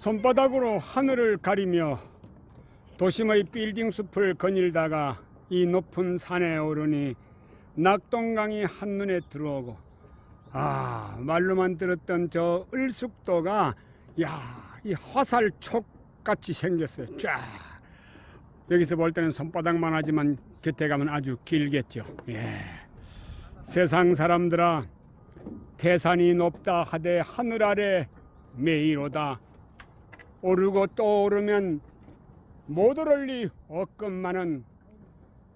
손바닥으로 하늘을 가리며 도심의 빌딩 숲을 거닐다가 이 높은 산에 오르니 낙동강이 한눈에 들어오고 아 말로만 들었던 저 을숙도가 야 이 화살촉 같이 생겼어요. 쫙. 여기서 볼 때는 손바닥만 하지만 곁에 가면 아주 길겠죠. 예. 세상 사람들아 태산이 높다 하되 하늘 아래 매이로다 오르고 또 오르면 못 오를 리 없건만은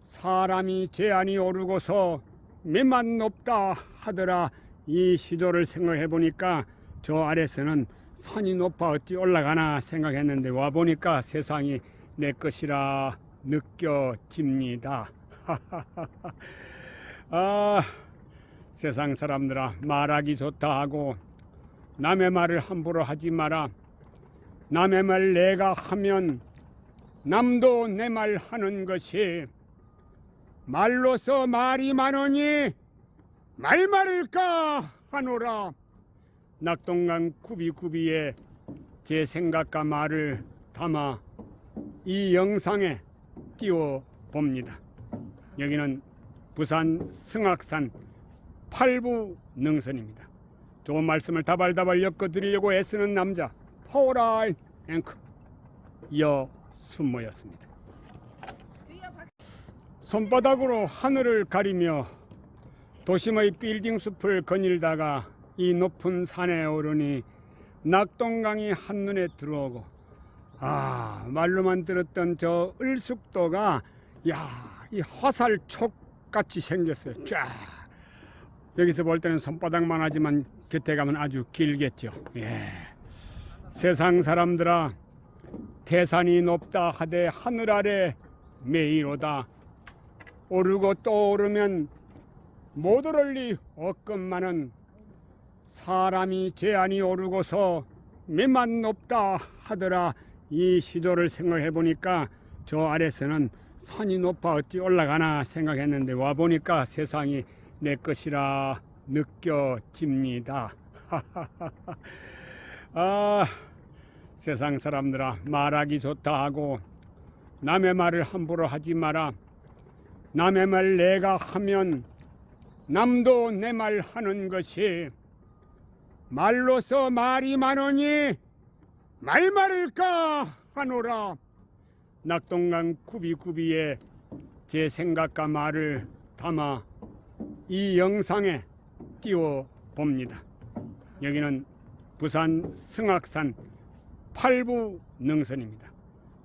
사람이 제안이 오르고서 매만 높다 하더라 이 시도를 생각해 보니까 저 아래서는 산이 높아 어찌 올라가나 생각했는데 와 보니까 세상이 내 것이라 느껴집니다. 아 세상 사람들아 말하기 좋다 하고 남의 말을 함부로 하지 마라. 남의 말 내가 하면 남도 내 말 하는 것이 말로서 말이 많으니 말 말을까 하노라. 낙동강 구비구비에 제 생각과 말을 담아 이 영상에 띄워 봅니다. 여기는 부산 승악산 팔부 능선입니다. 좋은 말씀을 다발다발 엮어 드리려고 애쓰는 남자 파워라인 앵커 여순모였습니다. 손바닥으로 하늘을 가리며 도심의 빌딩 숲을 거닐다가 이 높은 산에 오르니 낙동강이 한눈에 들어오고 아 말로만 들었던 저 을숙도가 야 이 화살촉 같이 생겼어요 쫙 여기서 볼 때는 손바닥만 하지만 곁에 가면 아주 길겠죠 예. 세상 사람들아 태산이 높다 하되 하늘 아래 매이로다. 오르고 또 오르면 못 오를 리 없건만은 사람이 제안이 오르고서 매만 높다 하더라. 이 시도를 생각해 보니까 저 아래서는 산이 높아 어찌 올라가나 생각했는데 와 보니까 세상이 내 것이라 느껴집니다. 아 세상 사람들아 말하기 좋다 하고 남의 말을 함부로 하지 마라. 남의 말 내가 하면 남도 내 말 하는 것이 말로서 말이 많으니 말 말을까 하노라. 낙동강 구비구비에 제 생각과 말을 담아 이 영상에 띄워 봅니다. 여기는 부산 승악산 팔부 능선입니다.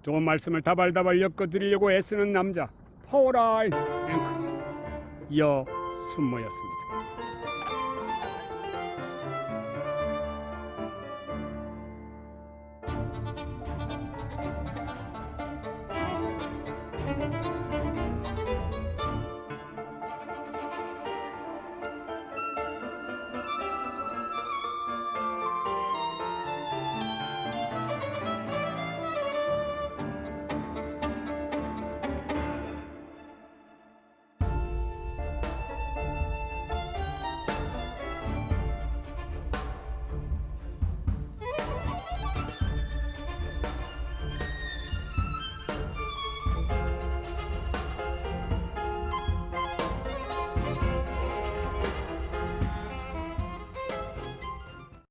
좋은 말씀을 다발다발 엮어드리려고 애쓰는 남자 파워라인 앵커 여순모였습니다.